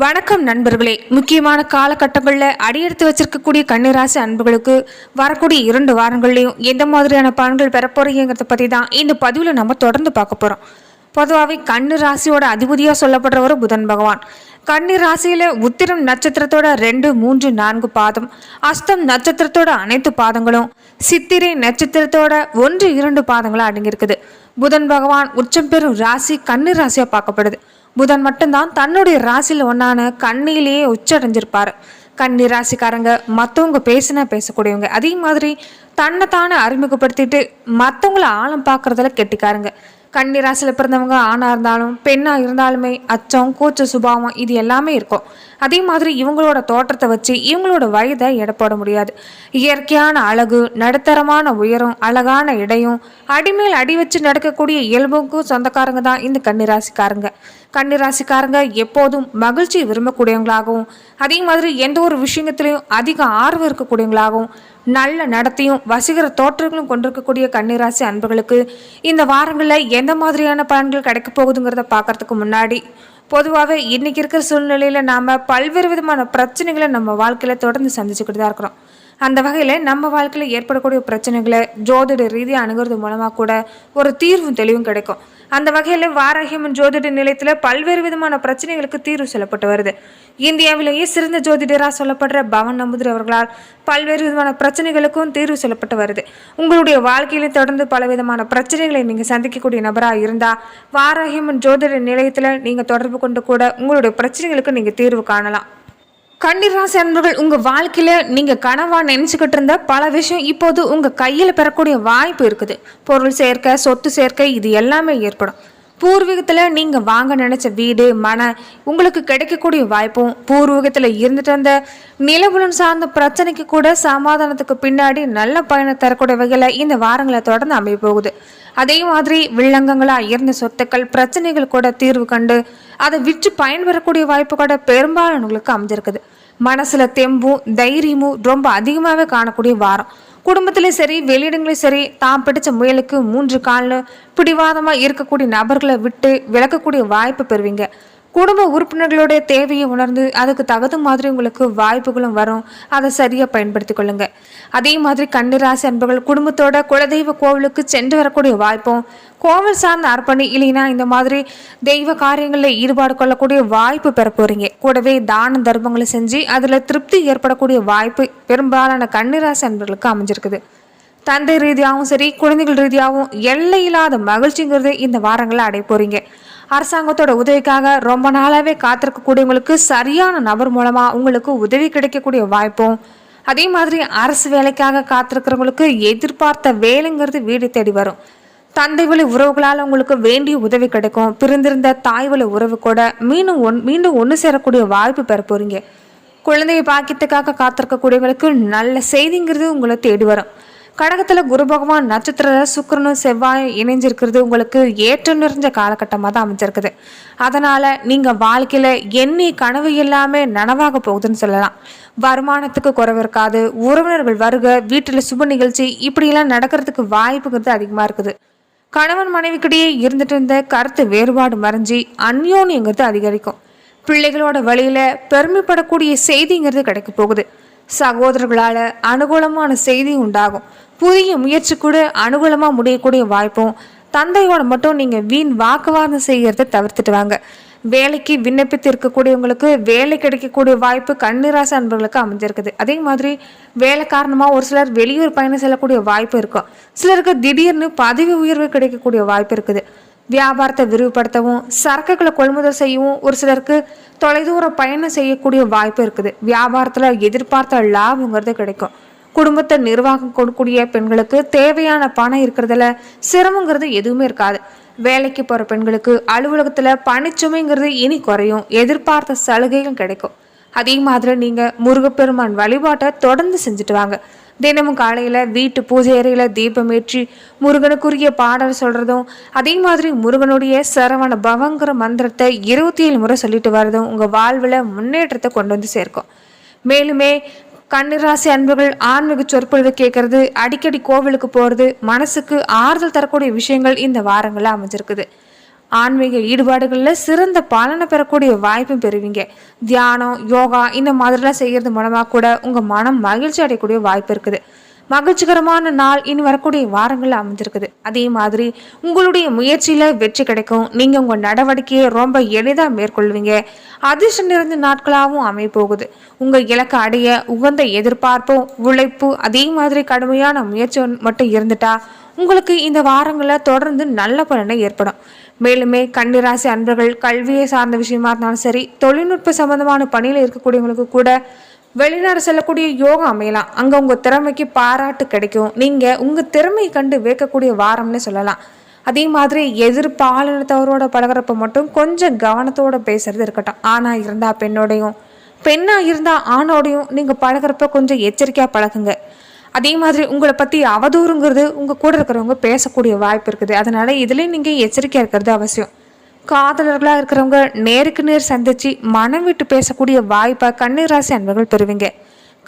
வணக்கம் நண்பர்களே. முக்கியமான காலகட்டங்களில் அடியெடுத்து வச்சிருக்கக்கூடிய கன்னிராசி அன்புகளுக்கு வரக்கூடிய இரண்டு வாரங்கள்லையும் எந்த மாதிரியான பலன்கள் பெற போறீங்கிறத பற்றி தான் இந்த பதிவில் நம்ம தொடர்ந்து பார்க்க போகிறோம் பொதுவாகவே கண்ணு ராசியோட அதிபதியாக சொல்லப்படுறவர் புதன் பகவான். கன்னி ராசியில் உத்திரம் நட்சத்திரத்தோட ரெண்டு மூன்று நான்கு பாதம் அஸ்தம் நட்சத்திரத்தோட அனைத்து பாதங்களும் சித்திரை நட்சத்திரத்தோட ஒன்று இரண்டு பாதங்களும் அடங்கியிருக்குது. புதன் பகவான் உச்சம் பெறும் ராசி கன்னி ராசியாக பார்க்கப்படுது. புதன் மட்டும்தான் தன்னுடைய ராசியில் ஒன்றான கண்ணிலேயே உச்சடைஞ்சிருப்பார். கன்னி ராசிக்காரங்க மற்றவங்க பேசினா பேசக்கூடியவங்க. அதே மாதிரி தன்னைத்தானே அறிமுகப்படுத்திட்டு மற்றவங்கள ஆழம் பார்க்குறதுல கெட்டிக்காருங்க. கன்னிராசியில் பிறந்தவங்க ஆணாக இருந்தாலும் பெண்ணாக இருந்தாலுமே அச்சம் கூச்ச சுபாவம் இது எல்லாமே இருக்கும். அதே மாதிரி இவங்களோட தோற்றத்தை வச்சு இவங்களோட வயதை எடை போட முடியாது. இயற்கையான அழகு நடுத்தரமான உயரம் அழகான இடையும் அடிமேல் அடி வச்சு நடக்கக்கூடிய இயல்புக்கும் சொந்தக்காரங்க தான் இந்த கன்னிராசிக்காரங்க. கன்னிராசிக்காரங்க எப்போதும் மகிழ்ச்சி விரும்பக்கூடியவங்களாகவும் அதே மாதிரி எந்த ஒரு விஷயத்துலையும் அதிக ஆர்வம் இருக்கக்கூடியவங்களாகவும் நல்ல நடத்தையும் வசீகர தோற்றங்களும் கொண்டிருக்கக்கூடிய கன்னிராசி அன்பர்களுக்கு இந்த வாரங்களில் எந்த மாதிரியான பலன்கள் கிடைக்க போகுதுங்கிறத பார்க்கறதுக்கு முன்னாடி பொதுவாகவே இன்றைக்கி இருக்கிற சூழ்நிலையில் நாம் பல்வேறு விதமான பிரச்சனைகளை நம்ம வாழ்க்கையில் தொடர்ந்து சந்திச்சுக்கிட்டு தான் இருக்கிறோம். அந்த வகையில் நம்ம வாழ்க்கையில் ஏற்படக்கூடிய பிரச்சனைகளை ஜோதிட ரீதியாக அணுகிறது மூலமாக கூட ஒரு தீர்வும் தெளிவும் கிடைக்கும். அந்த வகையில் வாராகியம்மன் ஜோதிட நிலையத்தில் பல்வேறு விதமான பிரச்சனைகளுக்கு தீர்வு சொல்லப்பட்டு வருது. இந்தியாவிலேயே சிறந்த ஜோதிடராக சொல்லப்படுற பவன் நம்புதிரி அவர்களால் பல்வேறு விதமான பிரச்சனைகளுக்கும் தீர்வு சொல்லப்பட்டு வருது. உங்களுடைய வாழ்க்கையில தொடர்ந்து பல விதமான பிரச்சனைகளை நீங்கள் சந்திக்கக்கூடிய நபராக இருந்தால் வாராகியம்மன் ஜோதிட நிலையத்தில் நீங்கள் தொடர்பு கொண்டு கூட உங்களுடைய பிரச்சனைகளுக்கு நீங்கள் தீர்வு காணலாம். கன்னிராசி அன்பர்கள் உங்கள் வாழ்க்கையில நீங்கள் கனவாக நினச்சிக்கிட்டு இருந்த பல விஷயம் இப்போது உங்கள் கையில் பெறக்கூடிய வாய்ப்பு இருக்குது. பொருள் சேர்க்கை சொத்து சேர்க்கை இது எல்லாமே ஏற்படும். பூர்வீகத்தில் நீங்கள் வாங்க நினச்ச வீடு மன உங்களுக்கு கிடைக்கக்கூடிய வாய்ப்பும் பூர்வீகத்தில் இருந்துட்டு வந்த நிலபுலன் சார்ந்த பிரச்சனைக்கு கூட சமாதானத்துக்கு பின்னாடி நல்ல பயணம் தரக்கூடிய வகையில் இந்த வாரங்களை தொடர்ந்து அமைய போகுது. அதே மாதிரி வில்லங்கங்களாக இருந்த சொத்துக்கள் பிரச்சனைகள் கூட தீர்வு கண்டு அதை விற்று பயன்பெறக்கூடிய வாய்ப்பு கூட பெரும்பாலானவங்களுக்கு அமைஞ்சிருக்குது. மனசுல தெம்பும் தைரியமும் ரொம்ப அதிகமாகவே காணக்கூடிய வாரம். குடும்பத்திலையும் சரி வெளியிடங்களையும் சரி தான் பிடிச்ச முயலுக்கு மூன்று காலில் பிடிவாதமாக இருக்கக்கூடிய நபர்களை விட்டு விளக்கக்கூடிய வாய்ப்பு பெறுவீங்க. குடும்ப உறுப்பினர்களுடைய தேவையை உணர்ந்து அதுக்கு தகுந்த மாதிரி உங்களுக்கு வாய்ப்புகளும் வரும். அதை சரியாக பயன்படுத்தி கொள்ளுங்க. அதே மாதிரி கன்னிராசி அன்பர்கள் குடும்பத்தோட குலதெய்வ கோவிலுக்கு சென்று வரக்கூடிய வாய்ப்பும் கோவில் சார்ந்த அர்ப்பணி இல்லைன்னா இந்த மாதிரி தெய்வ காரியங்களில் ஈடுபாடு கொள்ளக்கூடிய வாய்ப்பு பெற போறீங்க. கூடவே தான தர்மங்களை செஞ்சு அதில் திருப்தி ஏற்படக்கூடிய வாய்ப்பு பெரும்பாலான கன்னிராசி அன்பர்களுக்கு அமைஞ்சிருக்குது. தந்தை ரீதியாகவும் சரி குழந்தைகள் ரீதியாகவும் எல்லையில்லாத மகிழ்ச்சிங்கிறது இந்த வாரங்களில் அடைய போறீங்க. அரசாங்கத்தோட உதவிக்காக ரொம்ப நாளாகவே காத்திருக்கக்கூடியவங்களுக்கு சரியான நபர் மூலமாக உங்களுக்கு உதவி கிடைக்கக்கூடிய வாய்ப்பும் அதே மாதிரி அரசு வேலைக்காக காத்திருக்கிறவங்களுக்கு எதிர்பார்த்த வேலைங்கிறது வீடு தேடி வரும். தந்தை வழி உறவுகளால் உங்களுக்கு வேண்டிய உதவி கிடைக்கும். பிரிந்திருந்த தாய் வழி உறவு கூட மீண்டும் ஒன் மீண்டும் ஒன்று சேரக்கூடிய வாய்ப்பு பெற போகிறீங்க குழந்தையை பாக்கியத்துக்காக காத்திருக்கக்கூடியவங்களுக்கு நல்ல செய்திங்கிறது உங்களை தேடி வரும். கடகத்தில் குரு பகவான் நட்சத்திர சுக்கிரனும் செவ்வாயும் இணைஞ்சிருக்கிறது. உங்களுக்கு ஏற்றம் நிறைஞ்ச காலகட்டமாக தான் அமைஞ்சிருக்குது. அதனால் நீங்கள் வாழ்க்கையில் எண்ணி கனவு எல்லாமே நனவாக போகுதுன்னு சொல்லலாம். வருமானத்துக்கு குறைவு இருக்காது. உறவினர்கள் வருக வீட்டில் சுப நிகழ்ச்சி இப்படியெல்லாம் நடக்கிறதுக்கு வாய்ப்புங்கிறது அதிகமாக இருக்குது. கணவன் மனைவிக்கிடையே இருந்துட்டு இருந்த கருத்து வேறுபாடு மறைஞ்சி அந்யோன்யங்கிறது அதிகரிக்கும். பிள்ளைகளோட வழியில பெருமைப்படக்கூடிய செய்திங்கிறது கிடைக்க போகுது. சகோதரர்களால அனுகூலமான செய்தி உண்டாகும். புதிய முயற்சி கூட அனுகூலமாக முடியக்கூடிய வாய்ப்பும் தந்தையோட மட்டும் நீங்கள் வீண் வாக்குவாதம் செய்கிறத தவிர்த்துட்டு வாங்க. வேலைக்கு விண்ணப்பித்து இருக்கக்கூடியவங்களுக்கு வேலை கிடைக்கக்கூடிய வாய்ப்பு கன்னிராசி அன்பர்களுக்கு அமைஞ்சிருக்குது. அதே மாதிரி வேலை காரணமாக ஒரு சிலர் வெளியூர் பயணம் செல்லக்கூடிய வாய்ப்பு இருக்கும். சிலருக்கு திடீர்னு பதவி உயர்வு கிடைக்கக்கூடிய வாய்ப்பு இருக்குது. வியாபாரத்தை விரிவுபடுத்தவும் சரக்குகளை கொள்முதல் செய்யவும் ஒரு சிலருக்கு தொலைதூர பயணம் செய்யக்கூடிய வாய்ப்பு இருக்குது. வியாபாரத்தில் எதிர்பார்த்த லாபங்கிறது கிடைக்கும். குடும்பத்தை நிர்வாகம் கொடுக்கக்கூடிய பெண்களுக்கு தேவையான பணம் இருக்கிறதுல சிரமங்கிறது எதுவுமே இருக்காது. வேலைக்கு போகிற பெண்களுக்கு அலுவலகத்தில் பணிச்சுமைங்கிறது இனி குறையும். எதிர்பார்த்த சலுகைகள் கிடைக்கும். அதே மாதிரி நீங்கள் முருகப்பெருமான் வழிபாட்டை தொடர்ந்து செஞ்சுட்டு வாங்க. தினமும் காலையில் வீட்டு பூஜை அறையில் தீபம் ஏற்றி முருகனுக்குரிய பாடல் சொல்கிறதும் அதே மாதிரி முருகனுடைய சரவண பவங்கிற மந்திரத்தை இருபத்தி ஏழு முறை சொல்லிட்டு வர்றதும் உங்கள் வாழ்வில் முன்னேற்றத்தை கொண்டு வந்து சேர்க்கும். மேலுமே கன்னிராசி அன்புகள் ஆன்மீக சொற்பொழிவு கேட்கறது அடிக்கடி கோவிலுக்கு போகிறது மனசுக்கு ஆறுதல் தரக்கூடிய விஷயங்கள் இந்த வாரங்களில் அமைஞ்சிருக்குது. ஆன்மீக ஈடுபாடுகளில் சிறந்த பலனை பெறக்கூடிய வாய்ப்பும் பெறுவீங்க. தியானம் யோகா இந்த மாதிரிலாம் செய்கிறது மூலமாக கூட உங்கள் மனம் மகிழ்ச்சி அடையக்கூடிய வாய்ப்பு இருக்குது. மகிழ்ச்சிகரமான நாள் இனி வரக்கூடிய வாரங்கள் அமைஞ்சிருக்குது. அதே மாதிரி உங்களுடைய முயற்சியில் வெற்றி கிடைக்கும். நீங்கள் உங்கள் நடவடிக்கையை ரொம்ப எளிதாக மேற்கொள்வீங்க. அதிர்ஷ்டம் நிறைந்த நாட்களாகவும் அமைய போகுது உங்கள் இலக்கை அடைய உகந்த எதிர்பார்ப்பும் உழைப்பு அதே மாதிரி கடுமையான முயற்சி மட்டும் இருந்துட்டா உங்களுக்கு இந்த வாரங்களில் தொடர்ந்து நல்ல பலனை ஏற்படும். மேலுமே கன்னிராசி அன்பர்கள் கல்வியை சார்ந்த விஷயமா இருந்தாலும் சரி தொழில்நுட்ப சம்பந்தமான பணியில் இருக்கக்கூடியவங்களுக்கு கூட வெளிநாடு செல்லக்கூடிய யோகம் அமையலாம். அங்கே உங்கள் திறமைக்கு பாராட்டு கிடைக்கும். நீங்கள் உங்கள் திறமையை கண்டு வைக்கக்கூடிய வாரம்னு சொல்லலாம். அதே மாதிரி எதிர்பாலினத்தவரோட பழகிறப்ப மட்டும் கொஞ்சம் கவனத்தோடு பேசுறது இருக்கட்டும். ஆணாக இருந்தால் பெண்ணோடையும் பெண்ணாக இருந்தால் ஆணோடையும் நீங்கள் பழகிறப்ப கொஞ்சம் எச்சரிக்கையாக பழகுங்க. அதே மாதிரி உங்களை பற்றி அவதூறுங்கிறது உங்கள் கூட இருக்கிறவங்க பேசக்கூடிய வாய்ப்பு இருக்குது. அதனால் இதுலேயும் நீங்கள் எச்சரிக்கையாக இருக்கிறது அவசியம். காதலர்களாக இருக்கிறவங்க நேருக்கு நேர் சந்தித்து மனம் விட்டு பேசக்கூடிய வாய்ப்பை கண்ணீர் ராசி அன்பர்கள் பெறுவீங்க.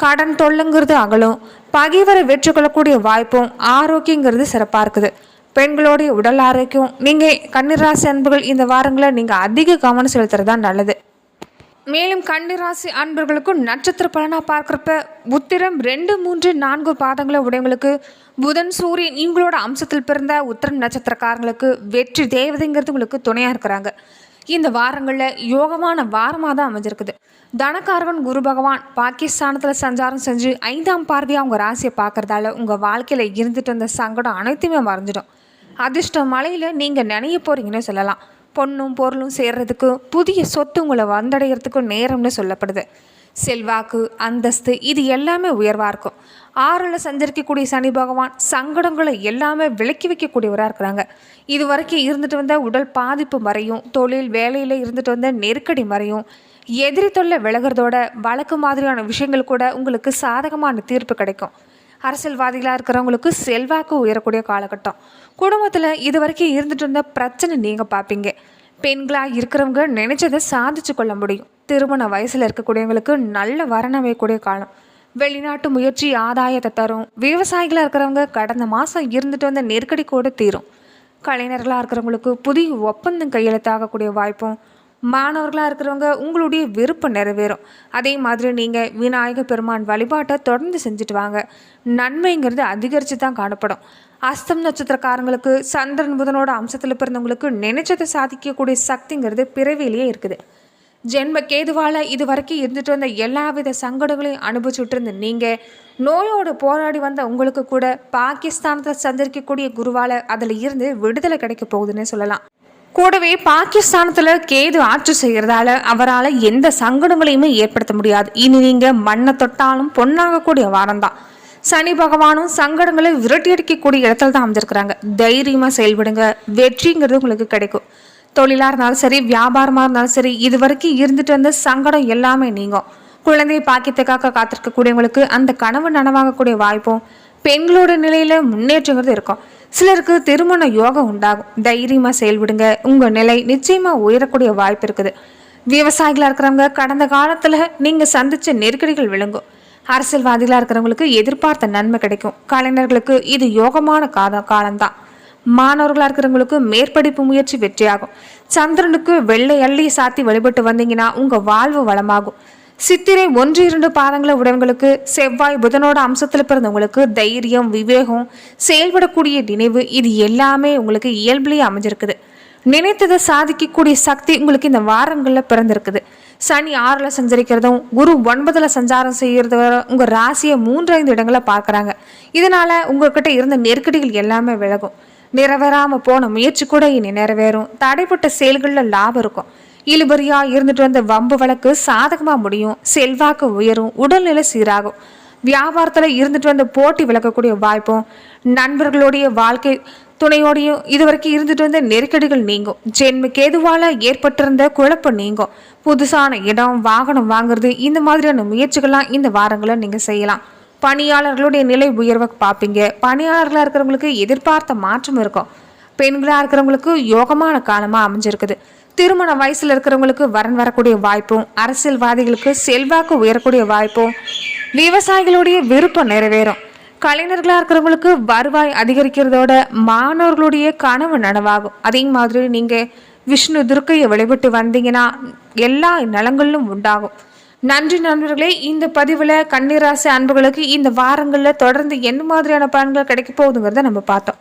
கடன் தொல்லுங்கிறது அகலும். பகைவரை வெற்றி கொள்ளக்கூடிய வாய்ப்பும் ஆரோக்கியங்கிறது சிறப்பாக இருக்குது. பெண்களுடைய உடல் ஆரோக்கியம். நீங்கள் கண்ணீராசி அன்புகள் இந்த வாரங்களை நீங்கள் அதிக கவனம் செலுத்துறது தான் நல்லது. மேலும் கன்னிராசி அன்பர்களுக்கும் நட்சத்திர பலனாக பார்க்குறப்ப உத்திரம் ரெண்டு மூன்று நான்கு பாதங்களை உடையவங்களுக்கு புதன் சூரியன் இவங்களோட அம்சத்தில் பிறந்த உத்திரம் நட்சத்திரக்காரங்களுக்கு வெற்றி தேவதைங்கிறது உங்களுக்கு துணையாக இருக்கிறாங்க. இந்த வாரங்களில் யோகமான வாரமாக தான் அமைஞ்சிருக்குது. தனக்காரகன் குரு பகவான் பாகிஸ்தானத்தில் சஞ்சாரம் செஞ்சு ஐந்தாம் பார்வையாக உங்கள் ராசியை பார்க்குறதால உங்கள் வாழ்க்கையில் இருந்துட்டு வந்த சங்கடம் அனைத்துமே மறைஞ்சிடும். அதிர்ஷ்ட மலையில் நீங்கள் நினைய போகிறீங்கன்னு சொல்லலாம். பொண்ணும் பொருளும் சேர்றதுக்கு புதிய சொத்து உங்களை வந்தடைகிறதுக்கும் நேரம்னு சொல்லப்படுது. செல்வாக்கு அந்தஸ்து இது எல்லாமே உயர்வாக இருக்கும். ஆறில் சஞ்சரிக்கக்கூடிய சனி பகவான் சங்கடங்களை எல்லாமே விலக்கி வைக்கக்கூடியவராக இருக்கிறாங்க. இது வரைக்கும் இருந்துட்டு வந்த உடல் பாதிப்பு மறையும் தொழில் வேலையில் இருந்துட்டு வந்த நெருக்கடி மறையும். எதிரி தொல்லை விலகிறதோட வழக்கு மாதிரியான விஷயங்கள் கூட உங்களுக்கு சாதகமான தீர்ப்பு கிடைக்கும். அரசியல்வாதிகளாக இருக்கிறவங்களுக்கு செல்வாக்கு உயரக்கூடிய காலகட்டம். குடும்பத்தில் இது வரைக்கும் இருந்துட்டு இருந்த பிரச்சனை நீங்கள் பார்ப்பீங்க பெண்களாக இருக்கிறவங்க நினைச்சதை சாதிச்சு கொள்ள முடியும். திருமண வயசில் இருக்கக்கூடியவங்களுக்கு நல்ல வரணமையக்கூடிய காலம். வெளிநாட்டு முயற்சி ஆதாயத்தை தரும். விவசாயிகளாக இருக்கிறவங்க கடந்த மாதம் இருந்துட்டு வந்த நெருக்கடி கூட தீரும். கலைஞர்களாக இருக்கிறவங்களுக்கு புதிய ஒப்பந்தம் கையெழுத்தாகக்கூடிய வாய்ப்பும் மாணவர்களாக இருக்கிறவங்க உங்களுடைய விருப்பம் நிறைவேறும். அதே மாதிரி நீங்கள் விநாயக பெருமான் வழிபாட்டை தொடர்ந்து செஞ்சுட்டு வாங்க. நன்மைங்கிறது அதிகரித்து தான் காணப்படும். அஸ்தம் நட்சத்திரக்காரங்களுக்கு சந்திரன் புதனோட அம்சத்தில் பிறந்தவங்களுக்கு நினைச்சதை சாதிக்கக்கூடிய சக்திங்கிறது பிறவிலேயே இருக்குது. ஜென்ம கேதுவால் இது வரைக்கும் இருந்துட்டு வந்த எல்லா வித சங்கடங்களையும் அனுபவிச்சுட்டு இருந்த நீங்கள் நோயோடு போராடி வந்த உங்களுக்கு கூட பாகிஸ்தானத்தில் சந்திரிக்கக்கூடிய குருவால் அதில் இருந்து விடுதலை கிடைக்க போகுதுன்னு சொல்லலாம். கூடவே பாகிஸ்தானத்தில் கேது ஆட்சி செய்கிறதால அவரால் எந்த சங்கடங்களையுமே ஏற்படுத்த முடியாது. இனி நீங்கள் மண்ணை தொட்டாலும் பொண்ணாகக்கூடிய வாரம் தான் சனி பகவானும் சங்கடங்களை விரட்டி அடிக்கக்கூடிய இடத்துல தான் அமைஞ்சிருக்கிறாங்க தைரியமாக செயல்படுங்க. வெற்றிங்கிறது உங்களுக்கு கிடைக்கும். தொழிலாக இருந்தாலும் சரி வியாபாரமாக இருந்தாலும் சரி இது வரைக்கும் இருந்துட்டு வந்த சங்கடம் எல்லாமே நீங்கும். குழந்தையை பாக்கியத்துக்காக காத்திருக்கக்கூடியவங்களுக்கு அந்த கனவு நனவாகக்கூடிய வாய்ப்பும் பெண்களோட நிலையில முன்னேற்றங்கிறது இருக்கும். சிலருக்கு திருமண யோகம் உண்டாகும். தைரியமாக செயல்படுங்க. உங்கள் நிலை நிச்சயமாக உயரக்கூடிய வாய்ப்பு இருக்குது. விவசாயிகளாக இருக்கிறவங்க கடந்த காலத்தில் நீங்கள் சந்தித்த நெருக்கடிகள் விளங்கும். அரசியல்வாதிகளாக இருக்கிறவங்களுக்கு எதிர்பார்த்த நன்மை கிடைக்கும். கலைஞர்களுக்கு இது யோகமான காத காலம்தான். மாணவர்களாக இருக்கிறவங்களுக்கு மேற்படிப்பு முயற்சி வெற்றியாகும். சந்திரனுக்கு வெள்ளை அள்ளி சாத்தி வழிபட்டு வந்தீங்கன்னா உங்கள் வாழ்வு வளமாகும். சித்திரை ஒன்று இரண்டு பாதங்களை உடையவங்களுக்கு செவ்வாய் புதனோட அம்சத்தில் பிறந்தவங்களுக்கு தைரியம் விவேகம் செயல்படக்கூடிய நினைவு இது எல்லாமே உங்களுக்கு இயல்புலேயே அமைஞ்சிருக்குது. நினைத்ததை சாதிக்கக்கூடிய சக்தி உங்களுக்கு இந்த வாரங்களில் பிறந்திருக்குது. சனி ஆறில் சஞ்சரிக்கிறதும் குரு ஒன்பதில் சஞ்சாரம் செய்கிறத உங்கள் ராசியை மூன்று ஐந்து இடங்களை பார்க்குறாங்க. இதனால் உங்கள்கிட்ட இருந்த நெருக்கடிகள் எல்லாமே விலகும். நிறைவேறாமல் போன முயற்சி கூட இனி நிறைவேறும். தடைப்பட்ட செயல்களில் லாபம் இருக்கும். இழுபறியா இருந்துட்டு வந்த வம்பு வழக்கு சாதகமா முடியும். செல்வாக்கு உயரும். உடல்நிலை சீராகும். வியாபாரத்தில் இருந்துட்டு வந்த போட்டி விளக்கக்கூடிய வாய்ப்பும் நண்பர்களுடைய வாழ்க்கை துணையோடையும் இதுவரைக்கும் இருந்துட்டு வந்த நெருக்கடிகள் நீங்கும். ஜென்ம கேதுவால ஏற்பட்டிருந்த குழப்பம் நீங்கும். புதுசான இடம் வாகனம் வாங்குறது இந்த மாதிரியான முயற்சிகள்லாம் இந்த வாரங்களில் நீங்கள் செய்யலாம். பணியாளர்களுடைய நிலை உயர்வை பார்ப்பீங்க. பணியாளர்களாக இருக்கிறவங்களுக்கு எதிர்பார்த்த மாற்றம் இருக்கும். பெண்களாக இருக்கிறவங்களுக்கு யோகமான காலமாக அமைஞ்சிருக்குது. திருமண வயசில் இருக்கிறவங்களுக்கு வரன் வரக்கூடிய வாய்ப்பும் அரசியல்வாதிகளுக்கு செல்வாக்கு உயரக்கூடிய வாய்ப்பும் விவசாயிகளுடைய விருப்பம் நிறைவேறும். கலைஞர்களாக இருக்கிறவங்களுக்கு வருவாய் அதிகரிக்கிறதோட மாணவர்களுடைய கனவு நனவாகும். அதே மாதிரி நீங்கள் விஷ்ணு துர்க்கையை வழிபட்டு வந்தீங்கன்னா எல்லா நலங்களும் உண்டாகும். நன்றி நண்பர்களே இந்த பதிவில் கன்னிராசி அன்புகளுக்கு இந்த வாரங்களில் தொடர்ந்து என்ன மாதிரியான பலன்கள் கிடைக்க போகுதுங்கிறத நம்ம பார்த்தோம்.